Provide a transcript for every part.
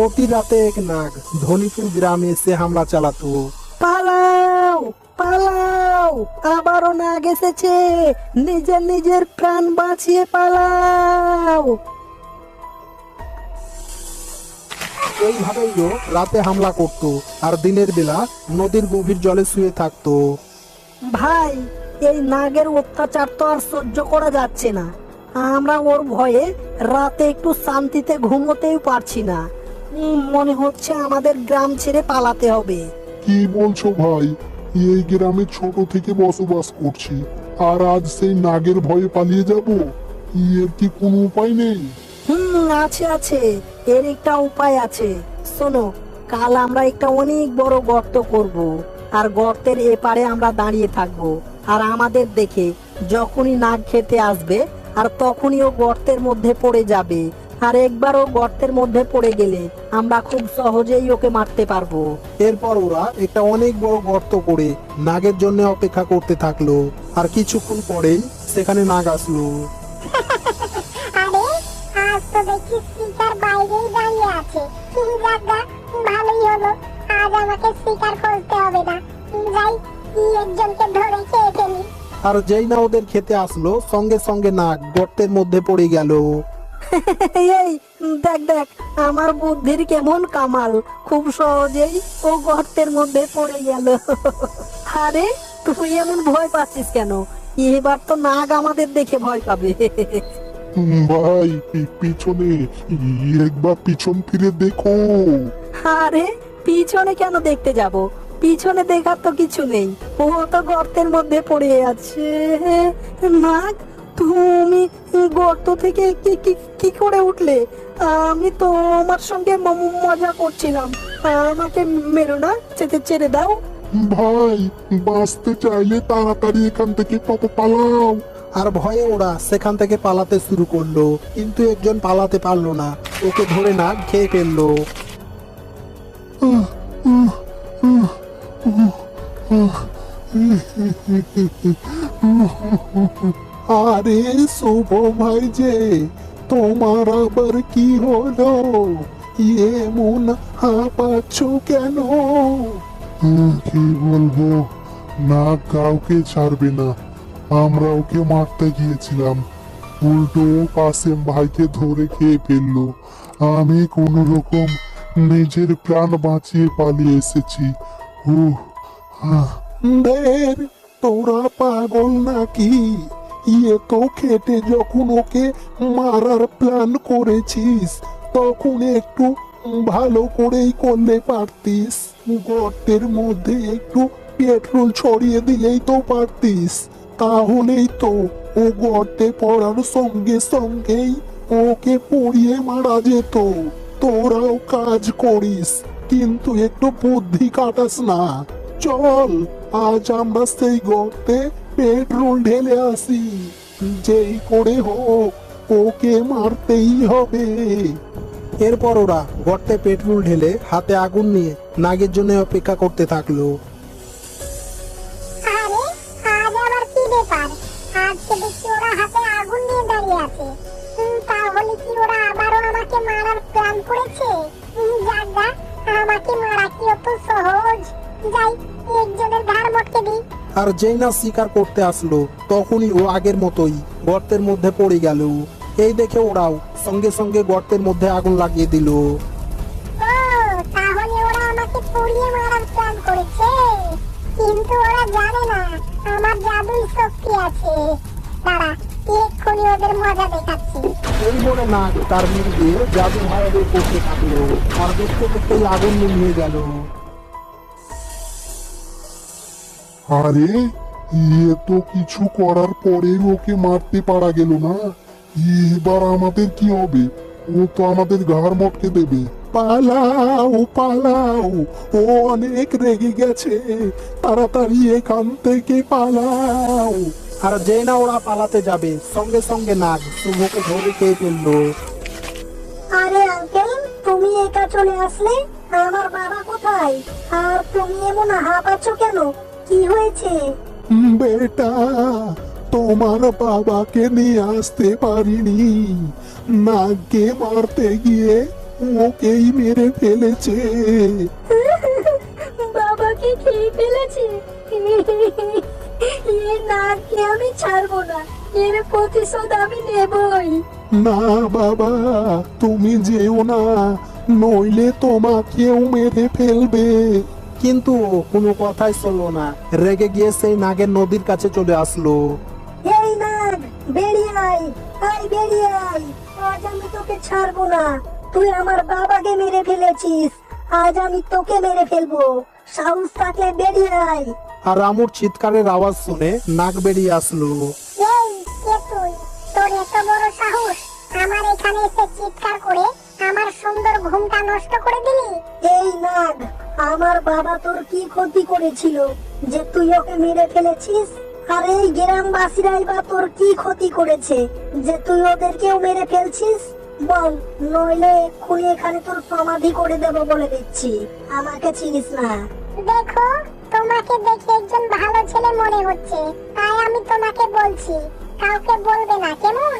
প্রতি রাতে এক নাগ ধনীপুর গ্রামে এসে হামলা চালাতো। পালাও পালাও আবারও নাগ এসেছে। নিজের নিজের প্রাণ বাঁচিয়ে পালাও। এইভাবেই ও রাতে হামলা করত আর দিনের বেলা নদীর গভীর জলে শুয়ে থাকতো। ভাই এই নাগের অত্যাচার তো আর সহ্য করা যাচ্ছে না। আমরা ওর ভয়ে রাতে একটু শান্তিতে ঘুমোতেই পারছি না। মনে হচ্ছে আমাদের গ্রাম ছেড়ে পালাতে হবে। কি বলছো ভাই? এই গ্রামে ছোট থেকে বসবাস করছি। আর আজ সেই নাগের ভয়ে পালিয়ে যাব? এর কি কোনো উপায় নেই? হুম আছে আছে। এর একটা উপায় আছে। শোনো কাল আমরা একটা অনেক বড় গর্ত করব। আর গর্তের এপারে আমরা দাঁড়িয়ে থাকব। আর আমাদের দেখে যখনই নাগ খেতে আসবে আর তখনই ও গর্তের মধ্যে পড়ে যাবে। আর একবার ও গর্তের মধ্যে পড়ে গেলে আমরা খুব সহজেই ওকে মারতে পারব। এরপর ওরা একটা অনেক বড় গর্ত করে নাগের জন্য অপেক্ষা করতে থাকল। আর কিছুক্ষণ পরেই সেখানে নাগ আসলো। আজ তো দেখি স্পিকার বাইরেই দাঁড়িয়ে আছে। যাক গা, ভালোই হলো। আজ আমাকে স্পিকার খুলতে হবে না। যাই একজনকে ধরে খেয়ে ফেলি। আর যেই না ওদের খেতে আসলো সঙ্গে সঙ্গে নাগ গর্তের মধ্যে পড়ে গেল। এই দেখ দেখ আমার বুদ্ধির কেমন কামাল? খুব সহজেই ও গর্তের মধ্যে পড়ে গেল। আরে তুই এমন ভয় পাচ্ছিস কেন? এবার তো নাগ আমাদের দেখে ভয় পাবে। ভাই পিছনে একবার পিছন ফিরে দেখো। আরে পিছনে কেন দেখতে যাব? পিছনে দেখার তো কিছু নেই। ও তো গর্তের মধ্যে পড়ে আছে। নাগ তুমি গর্ত থেকে কি কি কি করে উঠলে? আমি তো আমার সঙ্গে মজা করছিলাম। আমাকে মেরো না ছেড়ে দাও। ভাই বাঁচতে চাইলে তাড়াতাড়ি এখান থেকে পালাও। আর ভয়ে ওরা সেখান থেকে পালাতে শুরু করল কিন্তু একজন পালাতে পারল না। ওকে ধরে না খেয়ে ফেলল। আরে শুভ ভাই যে তোমার আবার কি হলো? এমন হাঁপাচ্ছ কেন? কি বলব? না কাউকে ছাড়বে না। আমরা ওকে মারতে গিয়েছিলাম। উল্টো কাসেম ভাইকে ধরে খেয়ে ফেলল। আমি কোনো রকম নিজের প্রাণ বাঁচিয়ে পালিয়ে এসেছি। উহ, তোরা পাগল নাকি? ইয়ে তো খেটে যখন ওকে মারার প্ল্যান করেছিস, তখন একটু ভালো করেই করলে পারতিস। গর্তের মধ্যে একটু পেট্রোল ছড়িয়ে দিলেই তো পারতিস। তাহলেই তো ও গর্তে পড়ার সঙ্গে সঙ্গেই ওকে পড়িয়ে মারা যেত। তোরাও কাজ করিস, কিন্তু একটু বুদ্ধি কাটাস না। চল, আজ আমরা সেই গর্তে পেট্রোল ঢেলে আসি। যেই করে হোক, ওকে মারতেই হবে। এরপর ওরা গর্তে পেট্রোল ঢেলে হাতে আগুন নিয়ে নাগের জন্য অপেক্ষা করতে থাকল। আগুন নিয়ে দাঁড়িয়ে আছে? তাহলে কি ওরা আবারও আমাকে মারার প্ল্যান করেছে? আর যেই না শিকার করতে আসলো তখনই ও আগের মতোই গর্তের মধ্যে পড়ে গেল। এই দেখে ওরাও সঙ্গে সঙ্গে গর্তের মধ্যে আগুন লাগিয়ে দিল। তাহলে ওরা আমাকে পুড়িয়ে মারার প্ল্যান করেছে। কিন্তু ওরা জানে না আমার জাদুই শক্তি আছে। দাঁড়া এক্ষুনি ওদের মজা দেখাচ্ছি। এই বলে নাগ তার মির্গে জাদু ভাইদের করতে থাকল। আর দেখতে দেখতেই আগুন নিয়ে গেল। আরে ইয়ে তো কিছু করার পরে ওকে মারতে পারা গেল না। এবার আমাদের কি হবে? ও তো আমাদের ঘাড় মটকে দেবে। পালাও পালাও ও অনেক রেগে গেছে। তাড়াতাড়ি এখান থেকে পালাও। আর যে না ওরা পালাতে যাবে সঙ্গে সঙ্গে নাগ শুভকে ধরে খেয়ে ফেলল। আরে আঙ্কেল তুমি একা চলে আসলে? আমার বাবা কোথায়? আর তুমি এমন হাঁপাচ্ছ কেন? কি হয়েছে? বেটা তোমার বাবাকে নিয়ে আসতে পারিনি। নাগকে মারতে গিয়ে ওকেই মেরে ফেলেছে। বাবাকে খেয়ে ফেলেছে? এ নাককে আমি ছাড়বো না এর প্রতিশোধ আমি নেবই। না বাবা তুমি যেও না নইলে তোমাকেও মেরে ফেলবে। কিন্তু কোনো কথাই শুনলো না। রেগে গিয়ে সেই নাগের নদীর কাছে চলে আসলো। এই নাগ বেরিয়ে আয় আয় বেরিয়ে আয়। আজ আমি তোকে ছাড়বো না। তুই আমার বাবাকে মেরে ফেলেছিস। আজ আমি তোকে মেরে ফেলব। সাহস থাকলে বেরিয়ে আয়। আর রামুর চিৎকারের আওয়াজ শুনে নাক বেরিয়ে আসলো। ঘুমটা নষ্ট করে দিলি? এই নাগ আমার বাবা তোর কি ক্ষতি করেছিল? যে তুই ওকে মেরে ফেলেছিস? আর এই গ্রামবাসীরাই বা তোর কি ক্ষতি করেছে? যে তুই ওদেরকেও মেরে ফেলছিস? বল নইলে এক্ষুনি এখানে তোর সমাধি করে দেব বলে দিচ্ছি। আমাকে চিনিস না। দেখো তোমাকে দেখে একজন ভালো ছেলে মনে হচ্ছে। তাই আমি তোমাকে বলছি কাউকে বলবে না কেমন?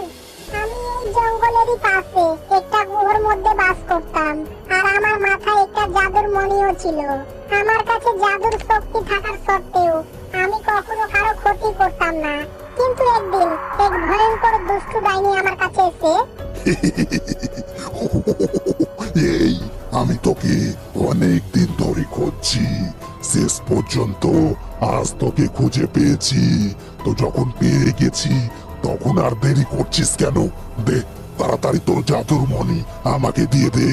আমি এই জঙ্গলেরই পাশে একটা গুহার মধ্যে করতাম। আর আমার মাথায় একটা জাদুর মণিও ছিল। আমার কাছে জাদুর শক্তি থাকার সত্ত্বেও আমি কখনো কারও ক্ষতি করতাম না। কিন্তু একদিন এক ভয়ঙ্কর দুষ্টু ডাইনি আমার কাছে এসে, এই, আমি তোকে অনেক দিন ধরে খুঁজছি। শেষ পর্যন্ত আজ তোকে খুঁজে পেয়েছি। তো যখন পেয়ে গেছি, তখন আর দেরি করছিস কেন? দে তাড়াতাড়ি তোর জাদুর মণি আমাকে দিয়ে দে।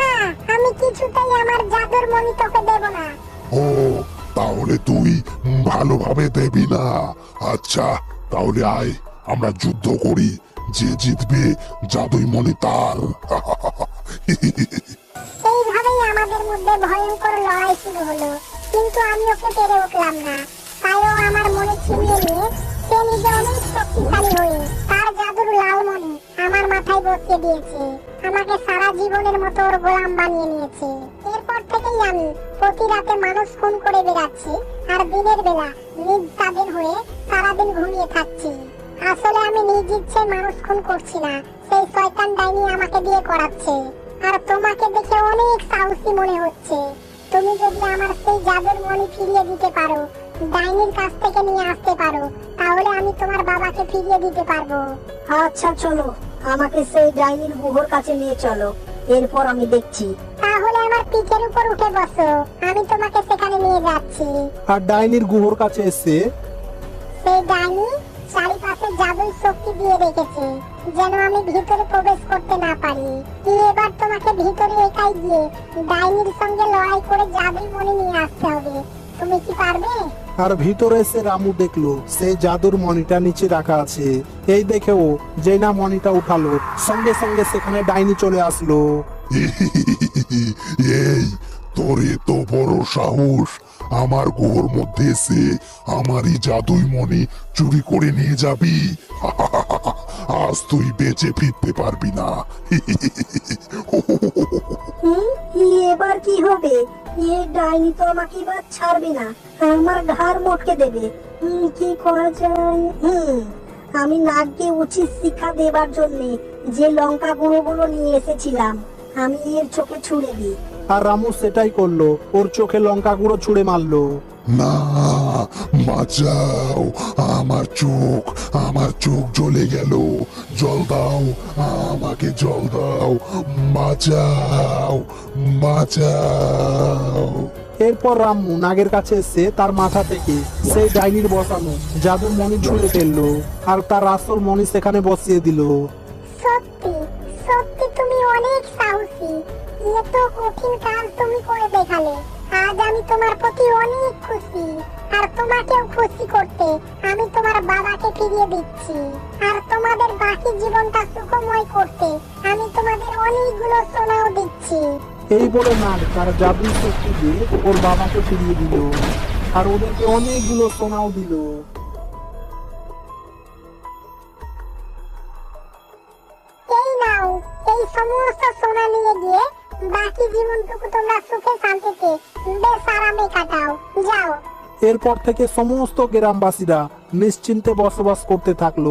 না আমি কিছুতেই আমার জাদুর মণি তোকে দেব না। ও তাহলে তুই ভালোভাবে দেবি না। আচ্ছা তাহলে আয় আমরা যুদ্ধ করি যে জিতবে জাদুই মণি তার। এইভাবেই আমাদের মধ্যে ভয়ঙ্কর লড়াই শুরু হলো কিন্তু আমি ওকে পেরে উঠলাম না তাই ও আমার মনে ছিনিয়ে নিয়ে লাল আমার মাথায় বসিয়ে দিয়েছে। আমাকে সারা জীবনের মতো ওর বানিয়ে নিয়েছে। এরপর থেকেই আমি প্রতি রাতে মানুষ খুন করে বেড়াচ্ছি আর দিনের বেলা নিজ স্বাধীন হয়ে সারাদিন ঘুমিয়ে থাকছি। আসলে আমি নিজ ইচ্ছে মানুষ খুন করছি না, সেই শয়তান আমাকে দিয়ে করাচ্ছে। আর তোমাকে দেখে অনেক সাহসী মনে হচ্ছে। তুমি যদি আমার সেই জাদুর মণি ফিরিয়ে দিতে পারো ডাইনির কাছ থেকে নিয়ে আসতে পারো তাহলে আমি তোমার বাবাকে ফিরিয়ে দিতে পারব। আচ্ছা চলো। আমাকে সেই ডাইনির গুহর কাছে নিয়ে চলো। এরপর আমি দেখছি। তাহলে আমার পিঠের উপর উঠে বসো আমি তোমাকে সেখানে নিয়ে যাচ্ছি। আর ডাইনির গুহর কাছে এসে সেই ডাইনি চারিপাশে জাদুই শক্তি দিয়ে রেখেছে যেন আমি ভিতরে প্রবেশ করতে না পারি। এবার তোমাকে ভিতরে একাই গিয়ে ডাইনির সঙ্গে লড়াই করে জাদুই মণি নিয়ে আসতে হবে। তুমি কি পারবে? আর ভিতরে এসে রামু দেখল সেই জাদুর মণিটা নিচে রাখা আছে। এই দেখেও যে না মণিটা উঠালো সঙ্গে সঙ্গে সেখানে ডাইনি চলে আসলো। এই তোর এত বড় সাহস। আমার গুহর মধ্যে এসে আমারই জাদুই মণি চুরি করে নিয়ে যাবি। আজ তুই বেঁচে ফিরতে পারবি না। এবার কি হবে? এ ডাইনি তো আমাকে এবার ছাড়বে না। আমার ঘাড় মটকে দেবে। কি করা যায়? হুম আমি নাককে উচিত শিক্ষা দেবার জন্য যে লঙ্কা গুঁড়ো গুলো নিয়ে এসেছিলাম আমি এর চোখে ছুঁড়ে দিই। আর রামু সেটাই করল। ওর চোখে লঙ্কা গুঁড়ো ছুঁড়ে মারলো। না। বাঁচাও। আমার চোখ আমার চোখ জ্বলে গেল। জল দাও আমাকে জল দাও। বাঁচাও বাঁচাও। এরপর রামু নাগের কাছে এসে তার মাথা থেকে সেই ডাইনির বসানো জাদুর মণি ছুঁড়ে ফেলল আর তার আসল মণি সেখানে বসিয়ে দিল। সত্যি সত্যি তুমি অনেক সাহসী। এত কঠিন কাজ তুমি করে দেখালে আজ আমি তোমার প্রতি অনেক খুশি। আর তোমাকেও খুশি করতে আমি তোমার বাবাকে ফিরিয়ে দিচ্ছি। আর তোমাদের বাকি জীবনটা সুখময় করতে আমি তোমাদের অনেকগুলো সোনাও দিচ্ছি। এই বলে নাগ তার জাদুর শক্তি দিয়ে ওর বাবাকে ফিরিয়ে দিল। আর ওদেরকে অনেকগুলো সোনাও দিল। এই নাও এই সমস্ত সোনা নিয়ে গিয়ে বাকি জীবনটুকু তোমরা সুখে শান্তিতে বেশ আরামে কাটাও। যাও। এরপর থেকে সমস্ত গ্রামবাসীরা নিশ্চিন্তে বসবাস করতে থাকল।